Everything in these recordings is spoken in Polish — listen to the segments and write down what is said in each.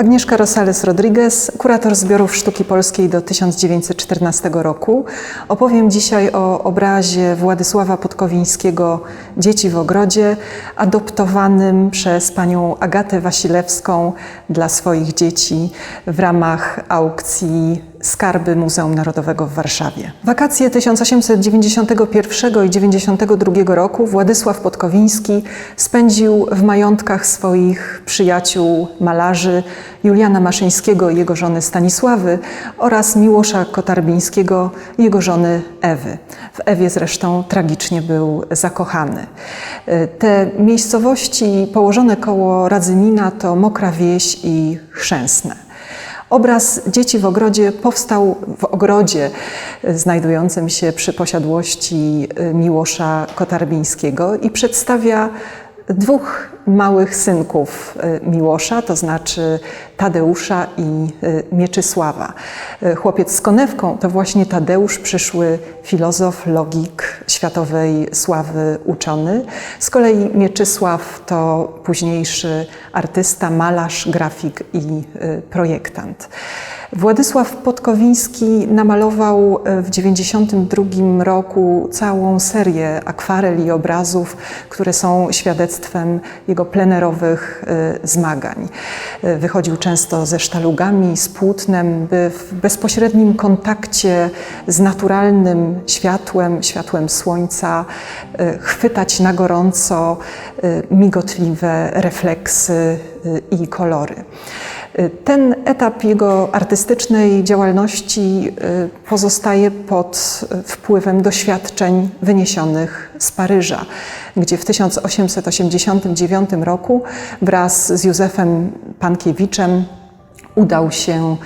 Agnieszka Rosales Rodriguez, kurator zbiorów sztuki polskiej do 1914 roku. Opowiem dzisiaj o obrazie Władysława Podkowińskiego Dzieci w ogrodzie, adoptowanym przez panią Agatę Wasilewską dla swoich dzieci w ramach aukcji Skarby Muzeum Narodowego w Warszawie. Wakacje 1891 i 92 roku Władysław Podkowiński spędził w majątkach swoich przyjaciół malarzy Juliana Maszyńskiego i jego żony Stanisławy oraz Miłosza Kotarbińskiego i jego żony Ewy. W Ewie zresztą tragicznie był zakochany. Te miejscowości położone koło Radzymina to Mokra Wieś i Chrzęsne. Obraz Dzieci w ogrodzie powstał w ogrodzie znajdującym się przy posiadłości Miłosza Kotarbińskiego i przedstawia dwóch małych synków Miłosza, to znaczy Tadeusza i Mieczysława. Chłopiec z konewką to właśnie Tadeusz, przyszły filozof, logik światowej sławy uczony. Z kolei Mieczysław to późniejszy artysta, malarz, grafik i projektant. Władysław Podkowiński namalował w 1992 roku całą serię akwarel i obrazów, które są świadectwem jego plenerowych zmagań. Wychodził często ze sztalugami, z płótnem, by w bezpośrednim kontakcie z naturalnym światłem, światłem słońca, chwytać na gorąco migotliwe refleksy i kolory. Ten etap jego artystycznej działalności pozostaje pod wpływem doświadczeń wyniesionych z Paryża, gdzie w 1889 roku wraz z Józefem Pankiewiczem udał się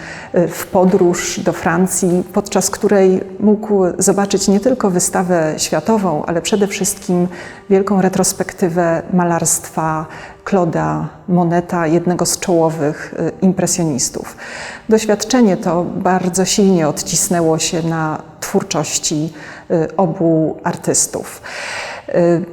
w podróż do Francji, podczas której mógł zobaczyć nie tylko wystawę światową, ale przede wszystkim wielką retrospektywę malarstwa Claude'a Moneta, jednego z czołowych impresjonistów. Doświadczenie to bardzo silnie odcisnęło się na twórczości obu artystów.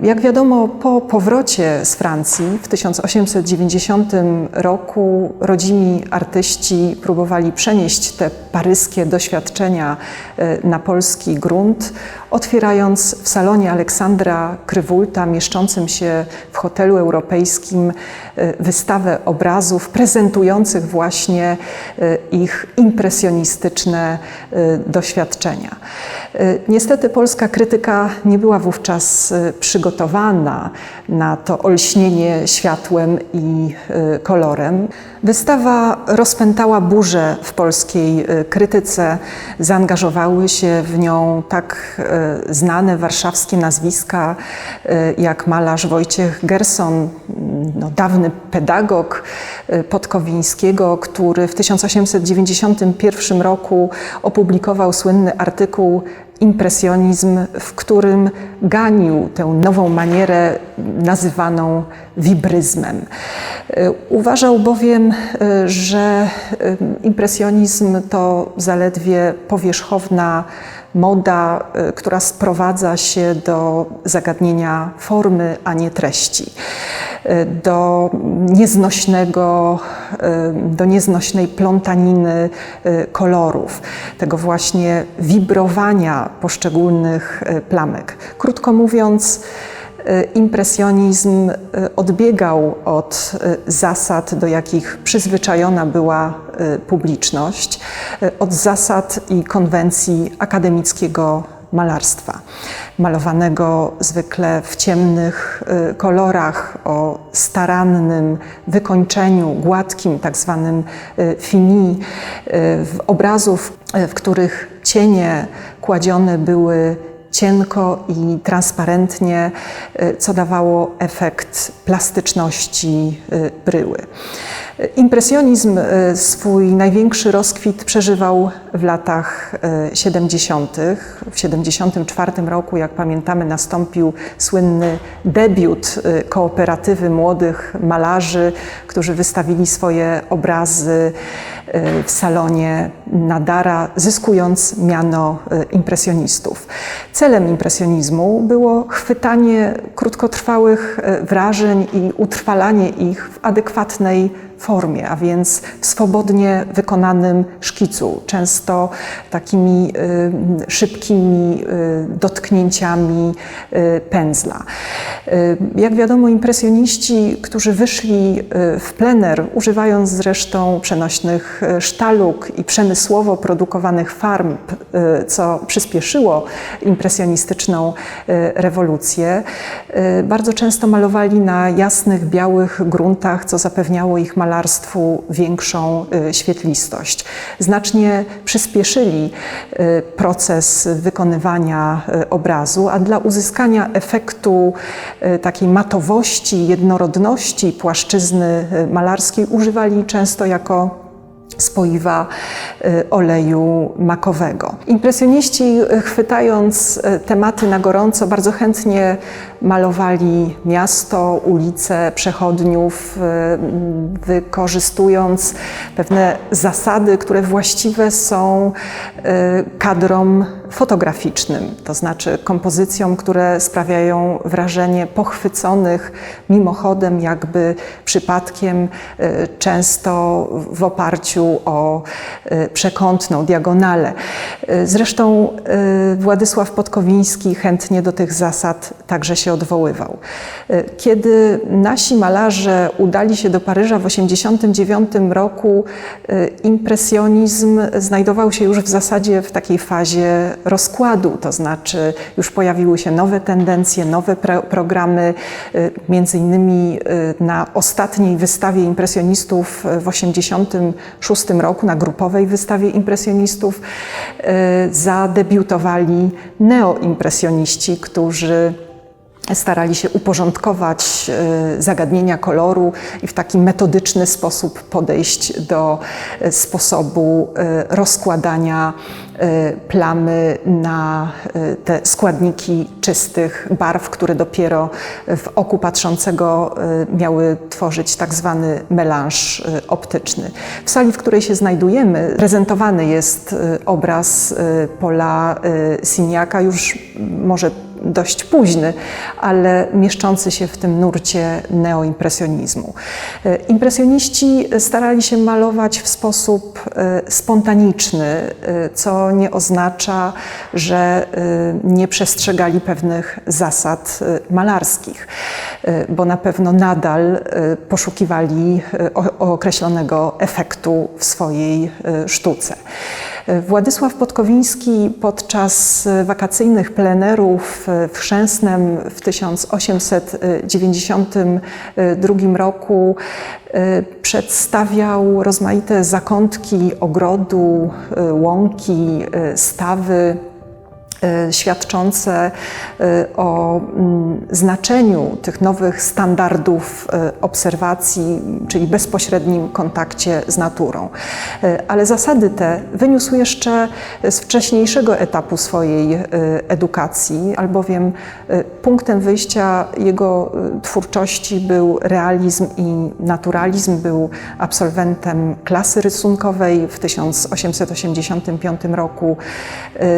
Jak wiadomo, po powrocie z Francji w 1890 roku rodzimi artyści próbowali przenieść te paryskie doświadczenia na polski grunt, otwierając w salonie Aleksandra Krywulta, mieszczącym się w hotelu europejskim, wystawę obrazów prezentujących właśnie ich impresjonistyczne doświadczenia. Niestety polska krytyka nie była wówczas przygotowana na to olśnienie światłem i kolorem. Wystawa rozpętała burzę w polskiej krytyce. Zaangażowały się w nią tak znane warszawskie nazwiska jak malarz Wojciech Gerson, no, dawny pedagog Podkowińskiego, który w 1891 roku opublikował słynny artykuł impresjonizm, w którym ganił tę nową manierę nazywaną wibryzmem. Uważał bowiem, że impresjonizm to zaledwie powierzchowna moda, która sprowadza się do zagadnienia formy, a nie treści, do nieznośnego, do nieznośnej plątaniny kolorów, tego właśnie wibrowania poszczególnych plamek. Krótko mówiąc, impresjonizm odbiegał od zasad, do jakich przyzwyczajona była publiczność, od zasad i konwencji akademickiego malarstwa, malowanego zwykle w ciemnych kolorach, o starannym wykończeniu, gładkim, tak zwanym fini, obrazów, w których cienie kładzione były cienko i transparentnie, co dawało efekt plastyczności bryły. Impresjonizm swój największy rozkwit przeżywał w latach 70. W 74 roku, jak pamiętamy, nastąpił słynny debiut kooperatywy młodych malarzy, którzy wystawili swoje obrazy w salonie Nadara, zyskując miano impresjonistów. Celem impresjonizmu było chwytanie krótkotrwałych wrażeń i utrwalanie ich w adekwatnej formie, a więc w swobodnie wykonanym szkicu, często takimi y, szybkimi y, dotknięciami y, pędzla. Jak wiadomo, impresjoniści, którzy wyszli w plener, używając zresztą przenośnych sztaluk i przemysłowo produkowanych farm, co przyspieszyło impresjonistyczną rewolucję, bardzo często malowali na jasnych, białych gruntach, co zapewniało ich malarstwu większą świetlistość. Znacznie przyspieszyli proces wykonywania obrazu, a dla uzyskania efektu takiej matowości, jednorodności płaszczyzny malarskiej używali często jako spoiwa y, oleju makowego. Impresjoniści, y, chwytając y, tematy na gorąco, bardzo chętnie malowali miasto, ulice, przechodniów, wykorzystując pewne zasady, które właściwe są kadrom fotograficznym, to znaczy kompozycjom, które sprawiają wrażenie pochwyconych mimochodem, jakby przypadkiem, często w oparciu o e, przekątną, diagonalę. E, zresztą e, Władysław Podkowiński chętnie do tych zasad także się odwoływał. Kiedy nasi malarze udali się do Paryża w 1989 roku, impresjonizm znajdował się już w zasadzie w takiej fazie rozkładu, to znaczy już pojawiły się nowe tendencje, nowe programy, między innymi na ostatniej wystawie impresjonistów w 1986 1996 roku na grupowej wystawie impresjonistów e, zadebiutowali neoimpresjoniści, którzy starali się uporządkować zagadnienia koloru i w taki metodyczny sposób podejść do sposobu rozkładania plamy na te składniki czystych barw, które dopiero w oku patrzącego miały tworzyć tak zwany melanż optyczny. W sali, w której się znajdujemy, prezentowany jest obraz Pola Siniaka już może dość późny, ale mieszczący się w tym nurcie neoimpresjonizmu. Impresjoniści starali się malować w sposób spontaniczny, e, nie oznacza, że nie przestrzegali pewnych zasad malarskich, bo na pewno nadal poszukiwali określonego efektu w swojej sztuce. Władysław Podkowiński podczas wakacyjnych plenerów w Chrzęsnem w 1892 roku e, przedstawiał rozmaite zakątki ogrodu, e, łąki, e, stawy E, świadczące e, o mm, znaczeniu tych nowych standardów e, obserwacji, czyli bezpośrednim kontakcie z naturą. Ale zasady te wyniósł jeszcze z wcześniejszego etapu swojej edukacji, albowiem punktem wyjścia jego twórczości był realizm i naturalizm. Był absolwentem klasy rysunkowej. W 1885 roku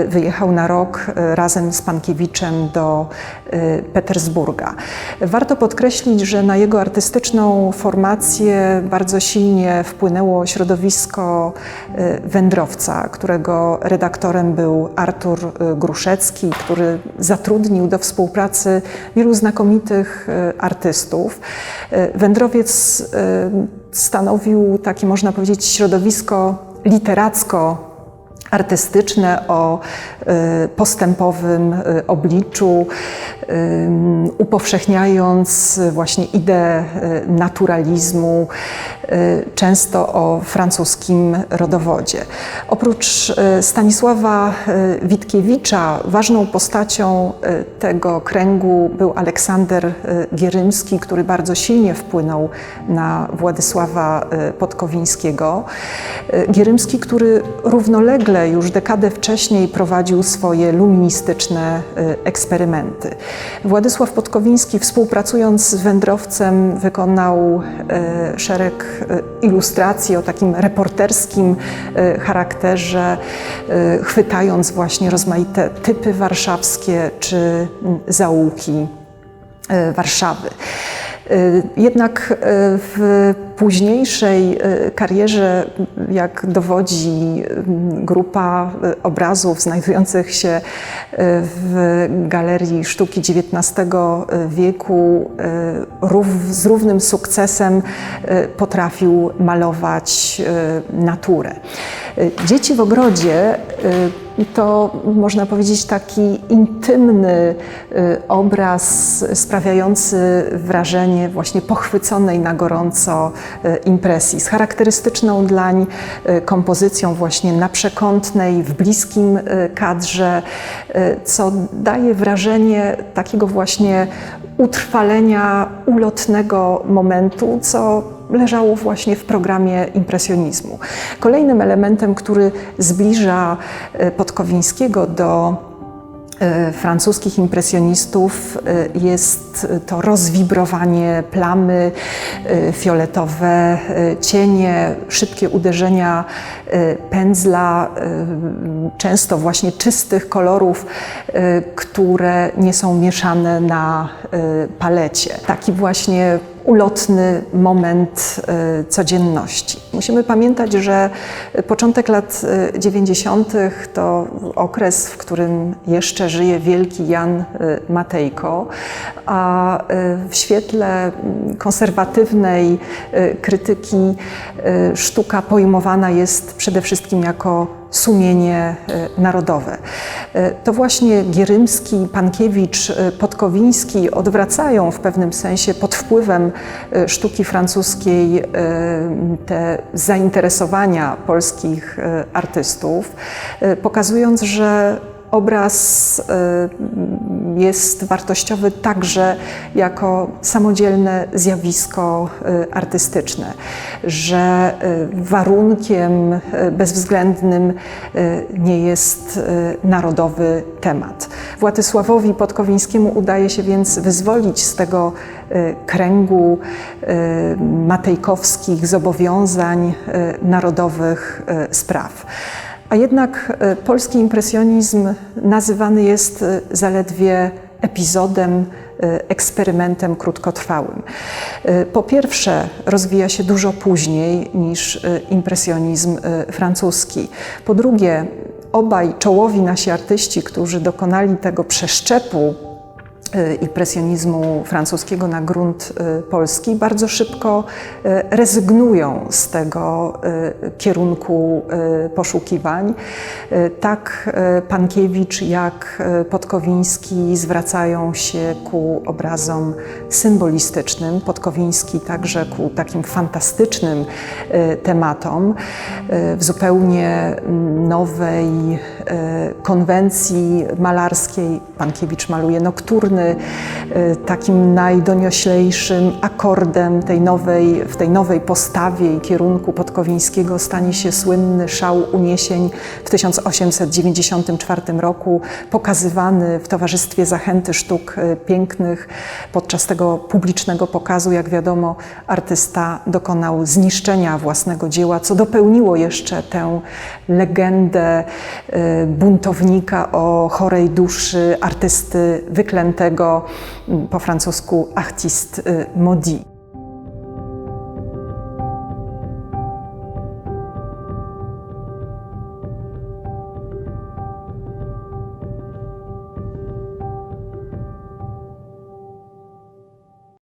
wyjechał na rok rok e, razem z Pankiewiczem do e, Petersburga. Warto podkreślić, że na jego artystyczną formację bardzo silnie wpłynęło środowisko e, wędrowca, którego redaktorem był Artur Gruszecki, który zatrudnił do współpracy wielu znakomitych artystów. Wędrowiec stanowił takie, można powiedzieć, środowisko literacko artystyczne, o y, postępowym y, obliczu, y, upowszechniając właśnie ideę naturalizmu, często o francuskim rodowodzie. Oprócz Stanisława Witkiewicza, ważną postacią tego kręgu był Aleksander Gierymski, który bardzo silnie wpłynął na Władysława Podkowińskiego. Gierymski, który równolegle już dekadę wcześniej prowadził swoje luministyczne y, eksperymenty. Władysław Podkowiński, współpracując z wędrowcem, wykonał y, szereg y, ilustracji o takim reporterskim charakterze, chwytając właśnie rozmaite typy warszawskie czy mm, zaułki Warszawy. Y, Jednak y, w późniejszej y, karierze, jak dowodzi grupa obrazów znajdujących się w Galerii Sztuki XIX wieku, z równym sukcesem potrafił malować naturę. Dzieci w ogrodzie to można powiedzieć taki intymny y, obraz sprawiający wrażenie właśnie pochwyconej na gorąco y, impresji z charakterystyczną dlań y, kompozycją właśnie na przekątnej, w bliskim kadrze, co daje wrażenie takiego właśnie utrwalenia ulotnego momentu, co leżało właśnie w programie impresjonizmu. Kolejnym elementem, który zbliża e, Podkowińskiego do e, francuskich impresjonistów e, jest to rozwibrowanie plamy, fioletowe cienie, szybkie uderzenia pędzla, często właśnie czystych kolorów, które nie są mieszane na palecie. Taki właśnie ulotny moment e, codzienności. Musimy pamiętać, że początek lat e, 90. to okres, w którym jeszcze żyje wielki Jan e, Matejko, a w świetle mm, konserwatywnej krytyki sztuka pojmowana jest przede wszystkim jako sumienie e, narodowe. E, To właśnie Gierymski, Pankiewicz, e, Podkowiński odwracają w pewnym sensie pod wpływem sztuki francuskiej te zainteresowania polskich artystów, pokazując, że obraz jest wartościowy także jako samodzielne zjawisko e, artystyczne, że e, warunkiem e, bezwzględnym nie jest narodowy temat. Władysławowi Podkowińskiemu udaje się więc wyzwolić z tego kręgu matejkowskich zobowiązań narodowych spraw. A jednak e, polski impresjonizm nazywany jest e, zaledwie epizodem, e, eksperymentem krótkotrwałym. Po pierwsze, rozwija się dużo później niż impresjonizm francuski. Po drugie, obaj czołowi nasi artyści, którzy dokonali tego przeszczepu impresjonizmu francuskiego na grunt e, polski, bardzo szybko e, rezygnują z tego kierunku poszukiwań. Tak Pankiewicz jak Podkowiński zwracają się ku obrazom symbolistycznym, Podkowiński także ku takim fantastycznym tematom w zupełnie mm, nowej konwencji malarskiej. Pankiewicz maluje nokturny, e, takim najdonioślejszym akordem tej nowej, w tej nowej postawie i kierunku Podkowińskiego stanie się słynny szał uniesień w 1894 roku, pokazywany w Towarzystwie Zachęty Sztuk e, Pięknych. Podczas tego publicznego pokazu, jak wiadomo, artysta dokonał zniszczenia własnego dzieła, co dopełniło jeszcze tę legendę buntownika o chorej duszy, artysty wyklętego, m, po francusku artiste e, maudit.